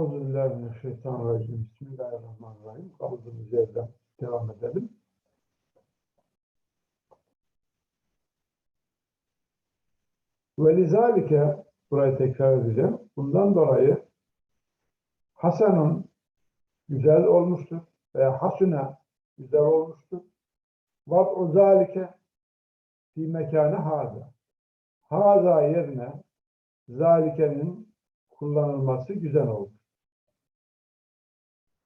Euzubillahimineşşeytanirracim. Bismillahirrahmanirrahim. Kaldığımız yerden devam edelim. Ve lizalike burayı tekrar edeceğim. Bundan dolayı Hasan'ın güzel olmuştur veya hasuna güzel olmuştur. Vat'u zalike fi mekanı haza. Haza yerine zalikenin kullanılması güzel oldu.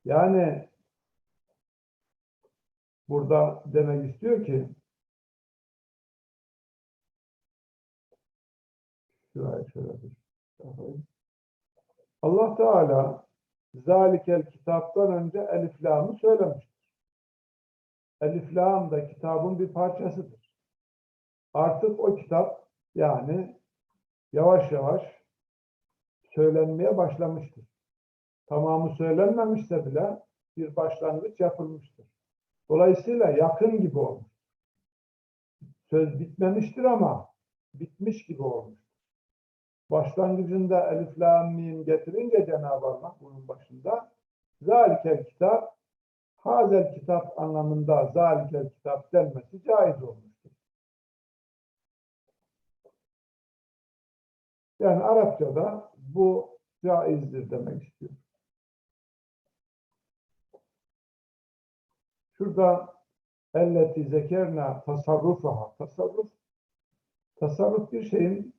Yani burada demek istiyor ki. Allah Teala zalikel kitaptan önce elif lamı söylemiştir. Elif lam da kitabın bir parçasıdır. Artık o kitap yani yavaş yavaş söylenmeye başlamıştır. Tamamı söylenmemişse bile bir başlangıç yapılmıştır. Dolayısıyla yakın gibi olmuş. Söz bitmemiştir ama bitmiş gibi olmuş. Başlangıcında elif, lam, mim getirince Cenab-ı Allah bunun başında zalikel kitap, hazel kitap anlamında zalikel kitap denmesi caiz olmuştur. Yani Arapçada bu caizdir demek istiyor. Şurada elleti zekerna tasarrufaha. Tasarruf, tasarruf bir şeyin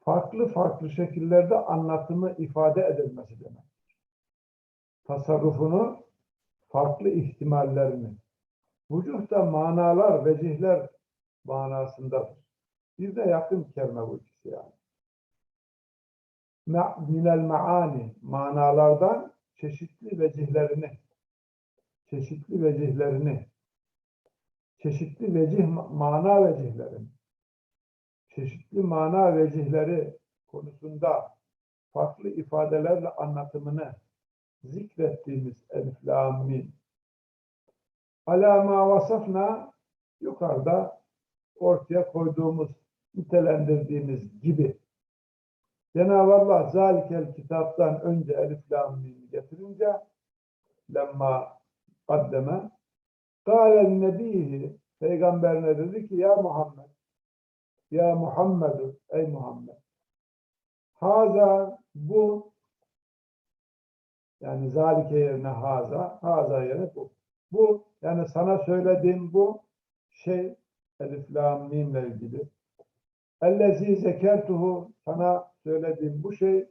farklı farklı şekillerde anlatımı ifade edilmesi demek. Tasarrufunu farklı ihtimallerini vücuhta manalar, vecihler manasındadır. Bir de yakın kelime bu ikisi yani. Minel maani manalardan çeşitli vecihlerini çeşitli vecihlerini çeşitli vecih mana vecihlerini çeşitli mana vecihleri konusunda farklı ifadelerle anlatımını zikrettiğimiz elif lam mim. Alama vasafna yukarıda ortaya koyduğumuz nitelendirdiğimiz gibi. Cenab-ı Allah zalikel kitaptan önce elif lam mim getirince lemma kaddeme kâlen nebihi peygamberine dedi ki ya Muhammed ya Muhammed ey Muhammed. Haza bu yani zalike yerine haza haza yerine bu. Bu yani sana söylediğim bu şey elif lam mimle ilgili. Ellezî zekertuhu sana söylediğim bu şey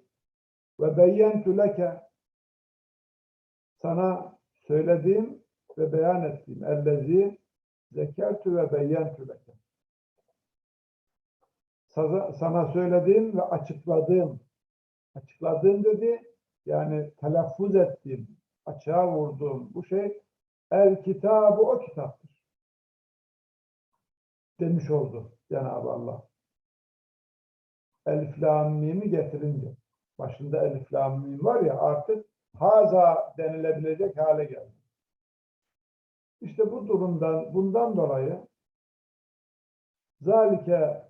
ve beyyentu leke sana söylediğim ve beyan ettiğim ellezî zekertu ve beyyentu leke. Sana söylediğim ve açıkladığım açıkladığım dedi. Yani telaffuz ettiğim açığa vurduğum bu şey el kitabı o kitaptır. Demiş oldu Cenab-ı Allah. Elif lam mimi getirince. Başında elif lam var ya artık haza denilebilecek hale geldi. İşte bu durumdan bundan dolayı zalike'nin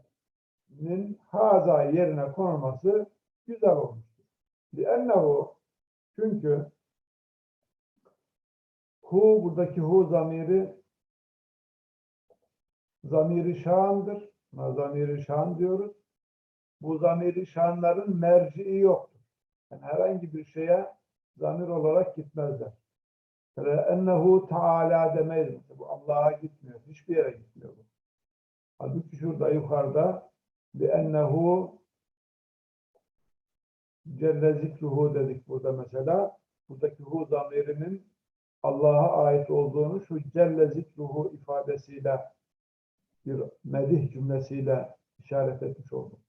haza yerine konulması güzel olmuştur. Liennehu çünkü hu buradaki hu zamiri zamiri şandır. Zamiri şan diyoruz bu zamiri şanların merci'i yoktur. Yani herhangi bir şeye zamir olarak gitmezler. Ennehu Teala demeyiz. Bu Allah'a gitmiyor. Hiçbir yere gitmiyor bu. Halbuki şurada yukarıda bi ennehu Celle zikruhu dedik burada mesela. Buradaki hu zamirinin Allah'a ait olduğunu şu Celle zikruhu ifadesiyle bir medih cümlesiyle işaret etmiş olduk.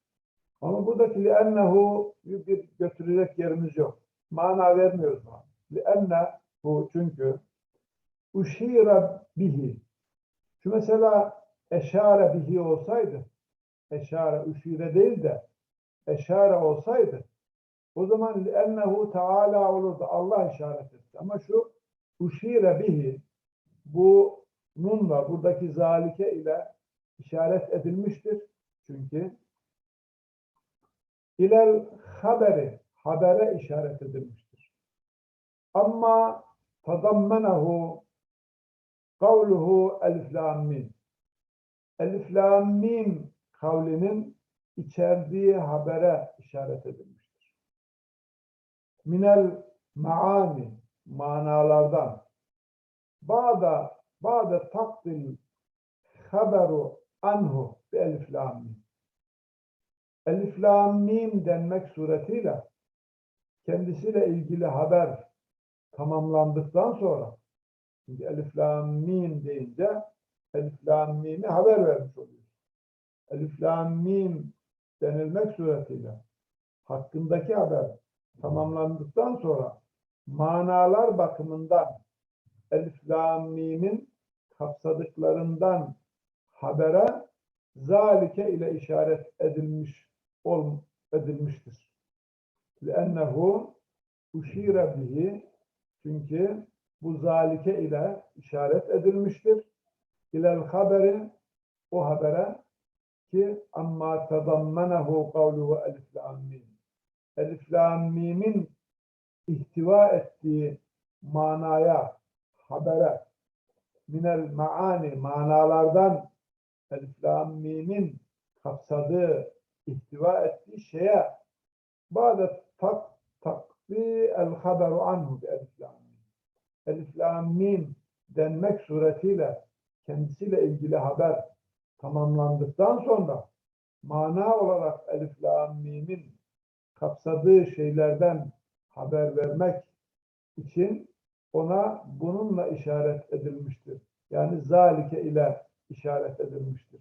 Ama buradaki li'ennehu bir götürecek yerimiz yok. Mana vermiyoruz buna. Li'ennehu çünkü uşira bihi. Şu mesela eşare bihi olsaydı, eşare uşire değil de eşare olsaydı, o zaman li'ennehu teala olurdu. Allah işaret etti. Ama şu uşire bihi bu nunla buradaki zalike ile işaret edilmiştir. Çünkü İlel haberi, habere işaret edilmiştir. Ama tadammenehu kavluhu elif lam kavlinin içerdiği habere işaret edilmiştir. Minel maani manalardan Ba'da ba'da takdil haberu anhu bi elif lam denmek suretiyle kendisiyle ilgili haber tamamlandıktan sonra çünkü elif lam mim deyince elif lam mim'i haber vermiş oluyor. Elif lam mim denilmek suretiyle hakkındaki haber tamamlandıktan sonra manalar bakımından elif lam mim'in kapsadıklarından habere zalike ile işaret edilmiş ol, edilmiştir. لِأَنَّهُ uşire bihi çünkü bu zalike ile işaret edilmiştir. İlel haberi o habere ki amma tadammenehu kavluhu elif lam mim. Elif lam mim'in ihtiva ettiği manaya, habere minel maani manalardan elif lam mim'in kapsadığı, ihtiva ettiği şeye ba'de tak takdi el haberu anhu bi elif lam mim. Elif lam mim denmek suretiyle kendisiyle ilgili haber tamamlandıktan sonra mana olarak elif lam mim'in kapsadığı şeylerden haber vermek için ona bununla işaret edilmiştir. Yani zalike ile işaret edilmiştir.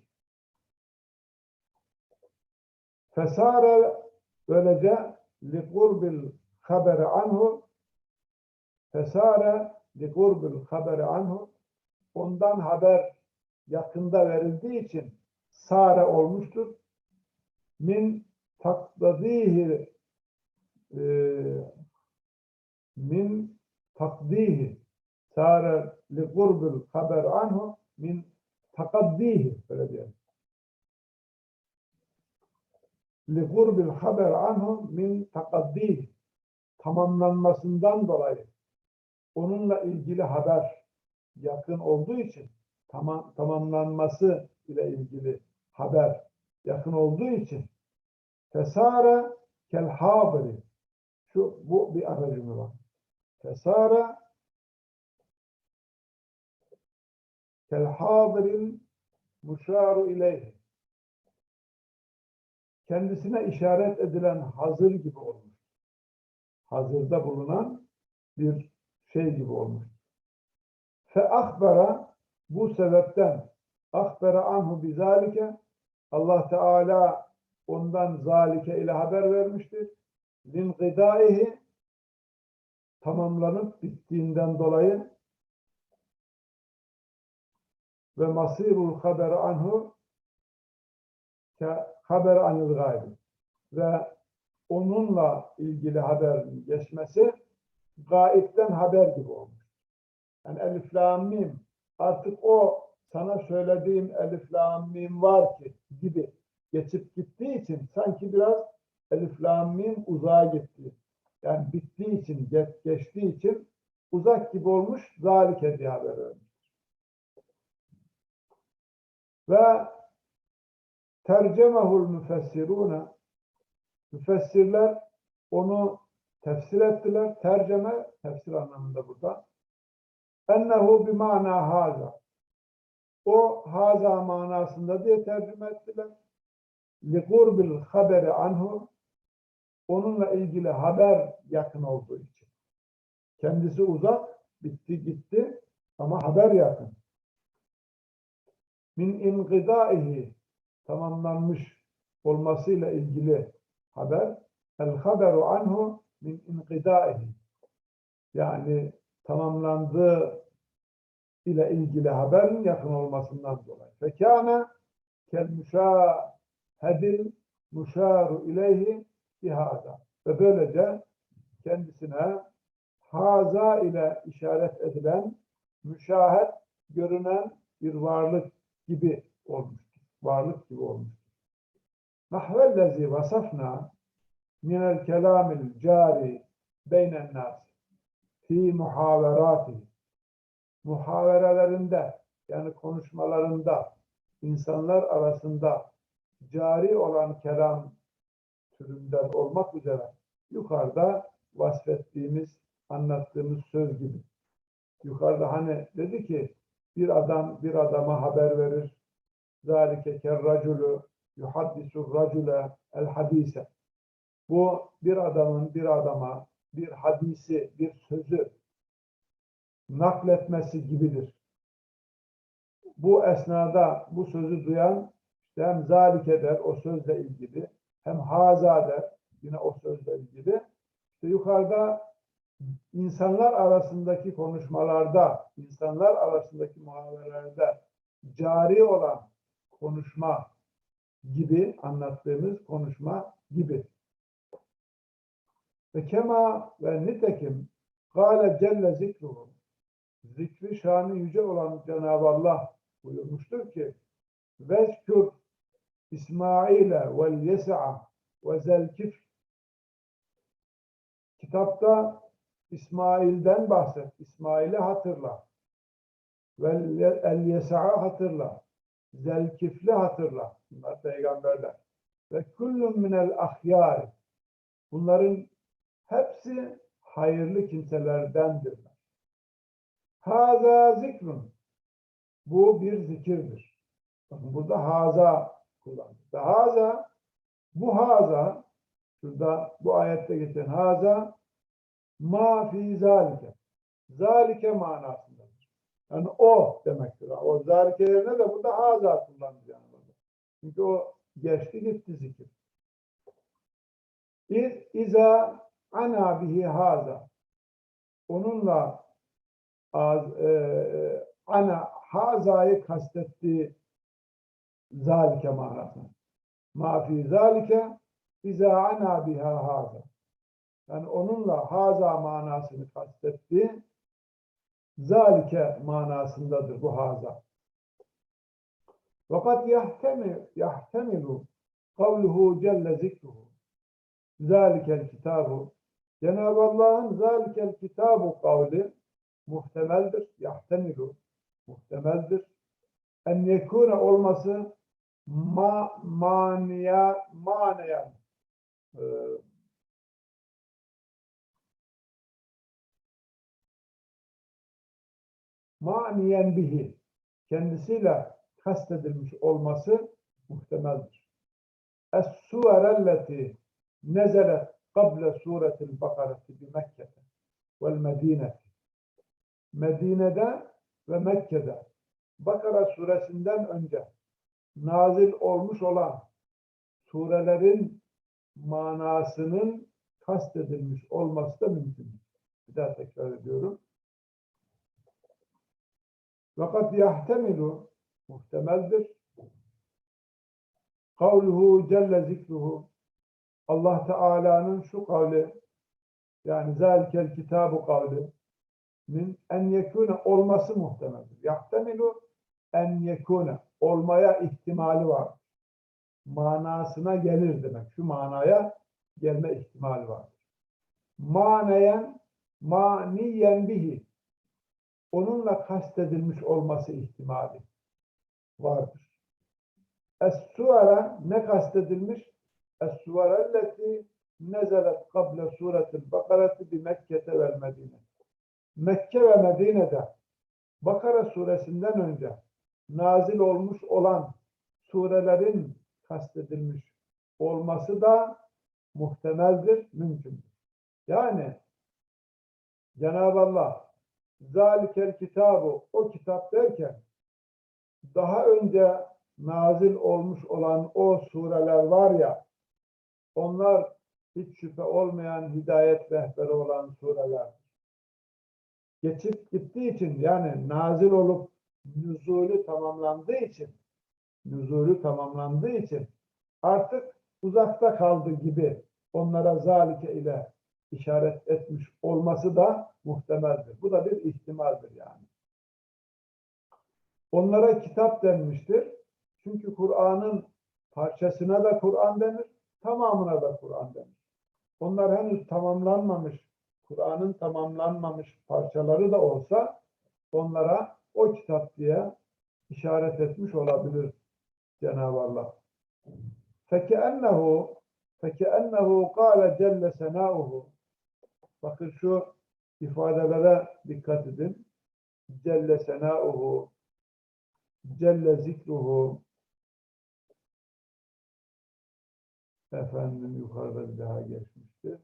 Fesare böylece li kurbil haberi anhu fesare li kurbil haberi anhu ondan haber yakında verildiği için sare olmuştur. Min takdadihi e, min takdihi sare li kurbil haber anhu min takaddihi böyle diyelim. Kurbil haber anhu min takaddihi tamamlanmasından dolayı onunla ilgili haber yakın olduğu için tamam, tamamlanması ile ilgili haber yakın olduğu için fesare kel habiri şu bu bir ara cümle var. Fesare kel habirin muşaru ileyhi kendisine işaret edilen hazır gibi olmuş. Hazırda bulunan bir şey gibi olmuş. Fe akbara bu sebepten akbara anhu bizalike Allah Teala ondan zalike ile haber vermiştir. Lin gıdaihi tamamlanıp bittiğinden dolayı ve masirul haber anhu haber anil gaybi ve onunla ilgili haberin geçmesi gaipten haber gibi olmuş. Yani elif mim artık o sana söylediğim elif mim var ki gibi geçip gittiği için sanki biraz elif lam mim uzağa gitti. Yani bittiği için, geç, geçtiği için uzak gibi olmuş, zalike diye haber vermiş. Ve tercemehul müfessirune müfessirler onu tefsir ettiler. Terceme, tefsir anlamında burada. Ennehu bimana haza. O haza manasında diye tercüme ettiler. Li kurbil haberi anhu. Onunla ilgili haber yakın olduğu için. Kendisi uzak, bitti gitti ama haber yakın. Min ingidaihi tamamlanmış olmasıyla ilgili haber el haberu anhu min ingidaihi yani tamamlandığı ile ilgili haberin yakın olmasından dolayı. Fekâne kel müşâhedil müşâru ileyhi bihâda. Ve böylece kendisine haza ile işaret edilen müşahit görünen bir varlık gibi olmuştur. Varlık gibi olmuştur. Nahvellezi vasafna minel kelamil cari beynen nas. fi muhaverati muhaverelerinde yani konuşmalarında insanlar arasında cari olan kelam türünden olmak üzere yukarıda vasfettiğimiz, anlattığımız söz gibi. Yukarıda hani dedi ki bir adam bir adama haber verir. Kerraculu yuhaddisu racule el hadise. Bu bir adamın bir adama bir hadisi, bir sözü nakletmesi gibidir. Bu esnada bu sözü duyan hem zalike der o sözle ilgili hem haza der yine o sözle ilgili. İşte yukarıda insanlar arasındaki konuşmalarda, insanlar arasındaki muhaberelerde cari olan konuşma gibi anlattığımız konuşma gibi. Ve kema ve nitekim Kâle Celle zikruhu zikri şanı yüce olan Cenab-ı Allah buyurmuştur ki Vezkür İsmail'e vel yes'a ve zelkif Kitapta İsmail'den bahset. İsmail'i hatırla. Ve el yes'a hatırla. Zelkifli hatırla. Bunlar peygamberler. Ve kullun minel ahyari. Bunların hepsi hayırlı kimselerdendirler. Haza zikrun. Bu bir zikirdir. Bakın burada haza kullanılır. Haza, bu haza, şurada bu ayette geçen haza, ma fi zalike. Zalike manasındadır. Yani o demektir. O zalike yerine de burada haza kullanılır. Yani burada. Çünkü o geçti gitti zikir. İz, iza ana bihi haza. Onunla az, e, ana hazayı kastettiği zalike manasına. Ma fi zalike iza ana biha haza. Yani onunla haza manasını kastetti. Zalike manasındadır bu haza. Fakat yahtemi, yahtemilu kavluhu celle zikruhu. Zalikel kitabu. Cenab-ı Allah'ın zalikel kitabu kavli muhtemeldir. Yahtemilu muhtemeldir. En yekune olması ma, maniya, maneyen e, maniyen bihi kendisiyle kastedilmiş olması muhtemeldir. Es-suverelleti nezelet kable suretil bakareti bi Mekke'de vel Medine'de Medine'de ve Mekke'de Bakara suresinden önce nazil olmuş olan surelerin manasının kastedilmiş olması da mümkün. Bir daha tekrar ediyorum. Fakat yahtemilu muhtemeldir. Kavluhu celle zikruhu Allah Teala'nın şu kavli yani zalikel kitabu kavli min en yekune olması muhtemeldir. Yahtemilu en yekune olmaya ihtimali var. Manasına gelir demek. Şu manaya gelme ihtimali var. Maneyen maniyen bihi onunla kastedilmiş olması ihtimali vardır. Es-suvara ne kastedilmiş? Es-suvara elleti nezelet kable suretil bakareti bi Mekke'te vel Medine. Mekke ve Medine'de Bakara suresinden önce nazil olmuş olan surelerin kastedilmiş olması da muhtemeldir, mümkündür. Yani Cenab-ı Allah zalikel kitabı o kitap derken daha önce nazil olmuş olan o sureler var ya onlar hiç şüphe olmayan hidayet rehberi olan sureler. Geçip gittiği için yani nazil olup nüzulü tamamlandığı için nüzulü tamamlandığı için artık uzakta kaldı gibi onlara zalike ile işaret etmiş olması da muhtemeldir. Bu da bir ihtimaldir yani. Onlara kitap denmiştir. Çünkü Kur'an'ın parçasına da Kur'an denir, tamamına da Kur'an denir. Onlar henüz tamamlanmamış Kur'an'ın tamamlanmamış parçaları da olsa onlara o kitap diye işaret etmiş olabilir Cenab-ı Allah. فَكَأَنَّهُ فَكَأَنَّهُ قَالَ جَلَّ سَنَاؤُهُ Bakın şu ifadelere dikkat edin. Celle senauhu Celle zikruhu efendim yukarıda bir daha geçmişti.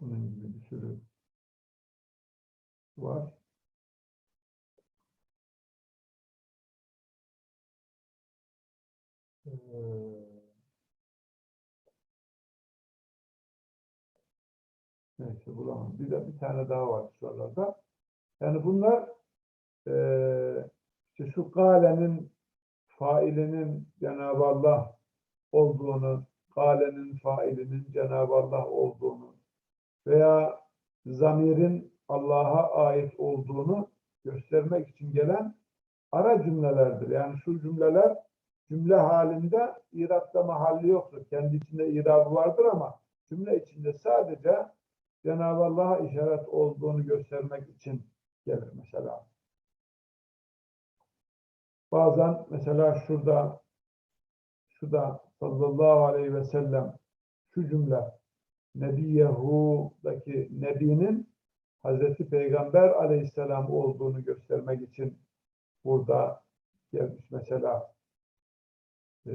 Bunun gibi bir sürü var. Ee, Bulamam. Bir de bir tane daha var şuralarda. Yani bunlar eee işte şu kalenin failinin Cenab-ı Allah olduğunu, kalenin failinin Cenab-ı Allah olduğunu veya zamirin Allah'a ait olduğunu göstermek için gelen ara cümlelerdir. Yani şu cümleler cümle halinde iratta mahalli yoktur. Kendi içinde irabı vardır ama cümle içinde sadece Cenab-ı Allah'a işaret olduğunu göstermek için gelir mesela. Bazen mesela şurada şurada sallallahu aleyhi ve sellem şu cümle Nebiyehu'daki Nebi'nin Hazreti Peygamber aleyhisselam olduğunu göstermek için burada gelmiş mesela. Ee,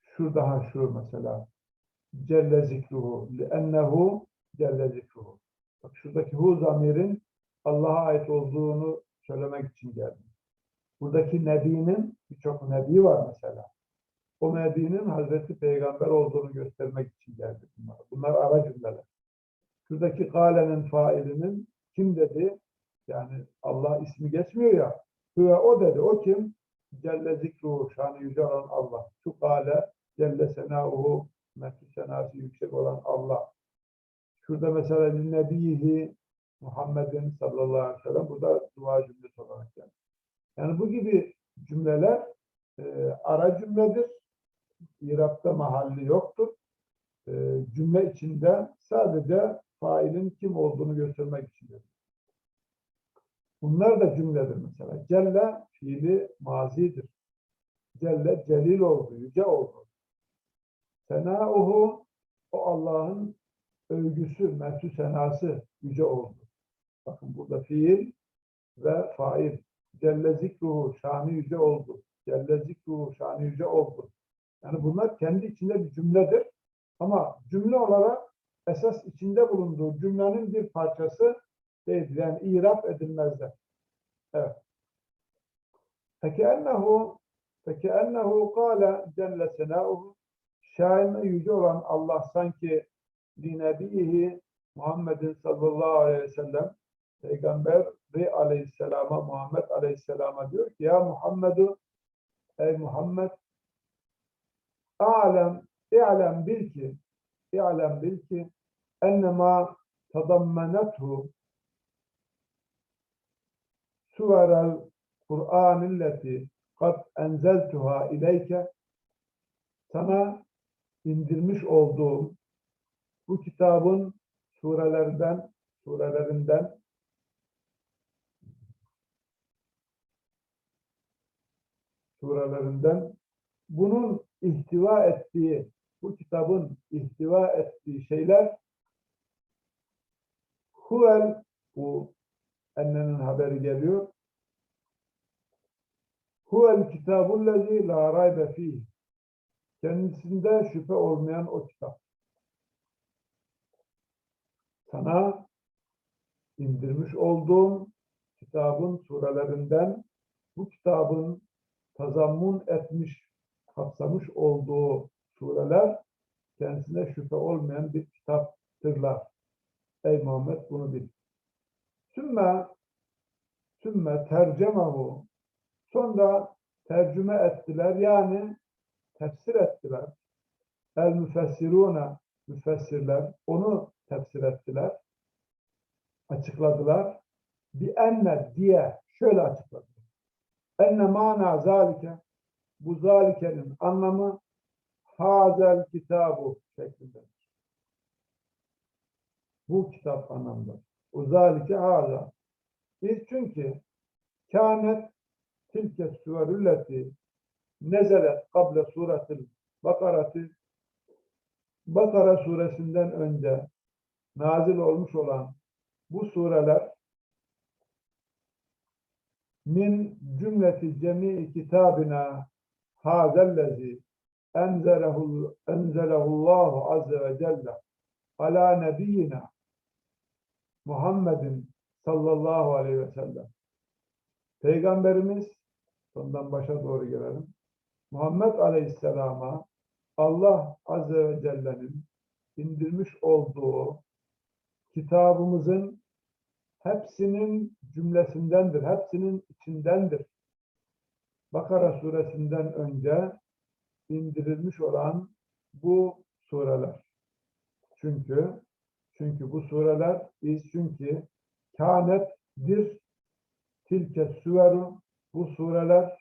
şurada ha şu mesela Celle zikruhu li'ennehu Celle zikruhu. Bak şuradaki hu zamirin Allah'a ait olduğunu söylemek için geldi. Buradaki nebinin birçok nebi var mesela. O nebinin Hazreti Peygamber olduğunu göstermek için geldi bunlar. Bunlar ara cümleler. Şuradaki kalenin failinin kim dedi? Yani Allah ismi geçmiyor ya. Hüve o dedi. O kim? Celle zikruhu. Şanı yüce olan Allah. Şu kale Celle senauhu. Mesih senası yüksek olan Allah. Şurada mesela Nebihi Muhammed'in sallallahu aleyhi ve sellem burada dua cümlesi olarak geldi. Yani bu gibi cümleler e, ara cümledir. İrabda mahalli yoktur. E, cümle içinde sadece failin kim olduğunu göstermek içindir. Bunlar da cümledir mesela. Celle fiili mazidir. Celle celil oldu, yüce oldu. Senauhu o Allah'ın övgüsü, metü senası yüce oldu. Bakın burada fiil ve fail. Celle zikruhu şanı yüce oldu. Celle zikruhu şanı yüce oldu. Yani bunlar kendi içinde bir cümledir. Ama cümle olarak esas içinde bulunduğu cümlenin bir parçası değildir. Yani irap edilmezler. Evet. Fekennehu fekennehu kâle celle senâuhu şahin yüce olan Allah sanki linebihi Muhammedin sallallahu aleyhi ve sellem Peygamberi aleyhisselama Muhammed aleyhisselama diyor ki ya Muhammedu ey Muhammed alem i'lem bil ki i'lem bil ki ennema tadammenethu suverel Kur'anilleti kad enzeltuha ileyke sana indirmiş olduğum bu kitabın surelerden surelerinden surelerinden bunun ihtiva ettiği bu kitabın ihtiva ettiği şeyler huvel bu ennenin haberi geliyor. Huvel kitabullezi la raybe fih kendisinde şüphe olmayan o kitap sana indirmiş olduğum kitabın surelerinden bu kitabın tazammun etmiş, kapsamış olduğu sureler kendisine şüphe olmayan bir kitaptırlar. Ey Muhammed bunu bil. Sümme sümme tercemahu sonra tercüme ettiler yani tefsir ettiler. El müfessiruna müfessirler onu tefsir ettiler. Açıkladılar. Bir enne diye şöyle açıkladılar. Enne mana zalike bu zalikenin anlamı hazel kitabu şeklindedir. Bu kitap anlamda. Uzalike haza. Biz çünkü kânet tilke suverülleti nezelet kable suretil bakarati Bakara suresinden önce nazil olmuş olan bu sureler min cümleti cemii kitabina hazellezi enzelehu enzelehullahu azze ve celle ala nebiyyina Muhammedin sallallahu aleyhi ve sellem. Peygamberimiz sondan başa doğru gelelim. Muhammed aleyhisselama Allah azze ve celle'nin indirmiş olduğu kitabımızın hepsinin cümlesindendir, hepsinin içindendir. Bakara suresinden önce indirilmiş olan bu sureler. Çünkü çünkü bu sureler biz çünkü kânetdir tilke süveru bu sureler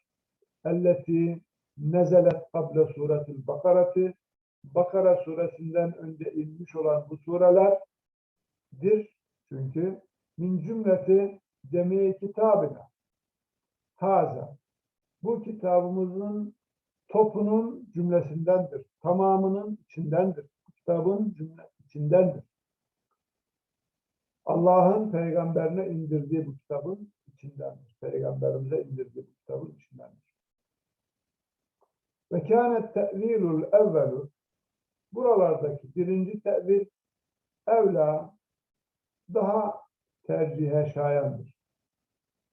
elleti nezelet kable suretil bakarati Bakara suresinden önce inmiş olan bu surelerdir. Çünkü min cümleti cemiye kitabına haza bu kitabımızın topunun cümlesindendir. Tamamının içindendir. Kitabın cümle içindendir. Allah'ın peygamberine indirdiği bu kitabın içindendir. Peygamberimize indirdiği bu kitabın içindendir. Ve kânet te'vilul evvelu buralardaki birinci tevil evla daha tercihe şayandır.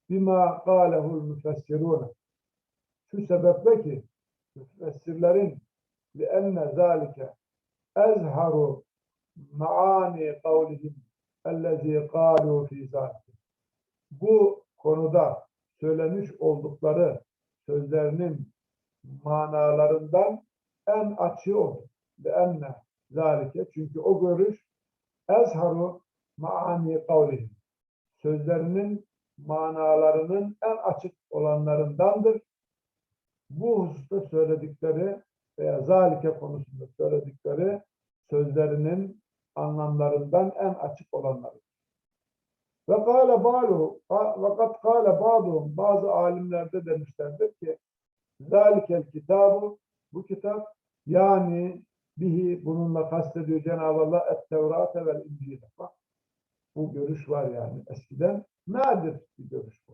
Bima kâlehul müfessirûne şu sebeple ki müfessirlerin لِأَنَّ ذَٰلِكَ اَزْهَرُ maani kavlihim ellezî kâlû fî zâlike. Bu konuda söylemiş oldukları sözlerinin manalarından en açığı odur. لِأَنَّ zâlike çünkü o görüş ezharu maani kavlihim sözlerinin manalarının en açık olanlarındandır. Bu hususta söyledikleri veya zalike konusunda söyledikleri sözlerinin anlamlarından en açık olanları. Ve kâle bâlu ve kat kâle bâduhum bazı alimlerde demişlerdir ki zalikel kitabı bu kitap yani bihi bununla kastediyor Cenab-ı Allah et-Tevrate vel İncil'e. Bak bu görüş var yani eskiden. Nadir bir görüş bu.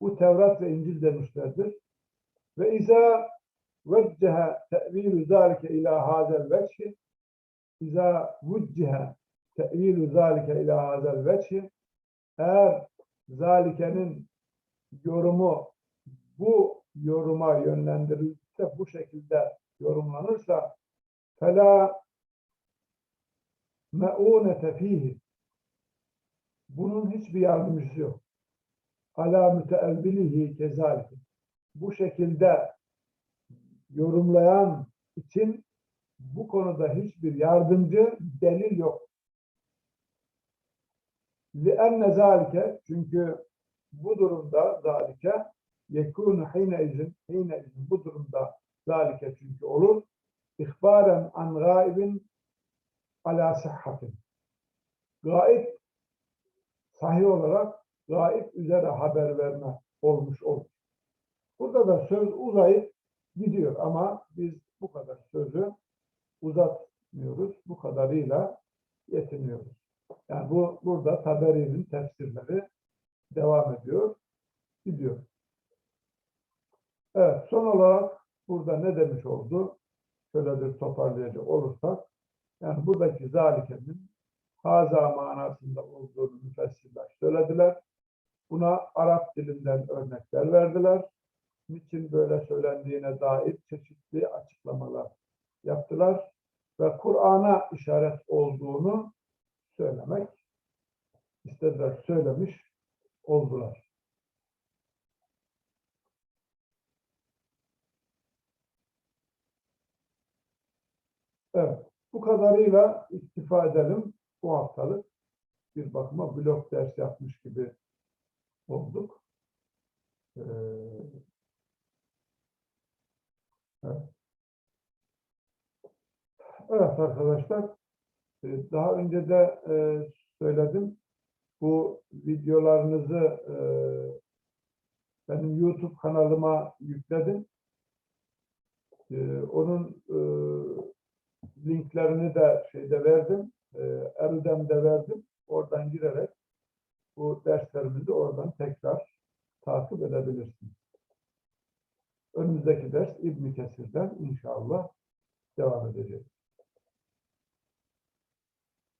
Bu Tevrat ve İncil'de müsterdir. Ve izâ veccehe te'vilü zâlike ilâ hâzel vecchi izâ vüccehe te'vilü zâlike ilâ hâzel vecchi eğer zalikenin yorumu bu yoruma yönlendirilirse bu şekilde yorumlanırsa fela me'unete fihi bunun hiçbir yardımcısı yok. Ala müteelbilihi kezalik. Bu şekilde yorumlayan için bu konuda hiçbir yardımcı delil yok. لِأَنَّ zalike çünkü bu durumda zalike yekûnu hine izin hine izin bu durumda zalike çünkü olur ihbaren an gaibin ala sıhhatin gaib sahih olarak gaib üzere haber verme olmuş olur. Burada da söz uzayıp gidiyor ama biz bu kadar sözü uzatmıyoruz. Bu kadarıyla yetiniyoruz. Yani bu burada Taberi'nin tefsirleri devam ediyor, gidiyor. Evet, son olarak burada ne demiş oldu? Şöyle bir toparlayacak olursak, yani buradaki zalikenin haza manasında olduğunu müfessirler söylediler. Buna Arap dilinden örnekler verdiler. Niçin böyle söylendiğine dair çeşitli açıklamalar yaptılar ve Kur'an'a işaret olduğunu söylemek istediler, söylemiş oldular. Evet, bu kadarıyla iktifa edelim bu haftalık. Bir bakıma blok ders yapmış gibi olduk. Ee, evet. evet arkadaşlar, daha önce de söyledim. Bu videolarınızı e, benim YouTube kanalıma yükledim. E, onun e, linklerini de şeyde verdim. E, Erudem'de verdim. Oradan girerek bu derslerimizi oradan tekrar takip edebilirsiniz. Önümüzdeki ders İbn Kesir'den inşallah devam edeceğiz.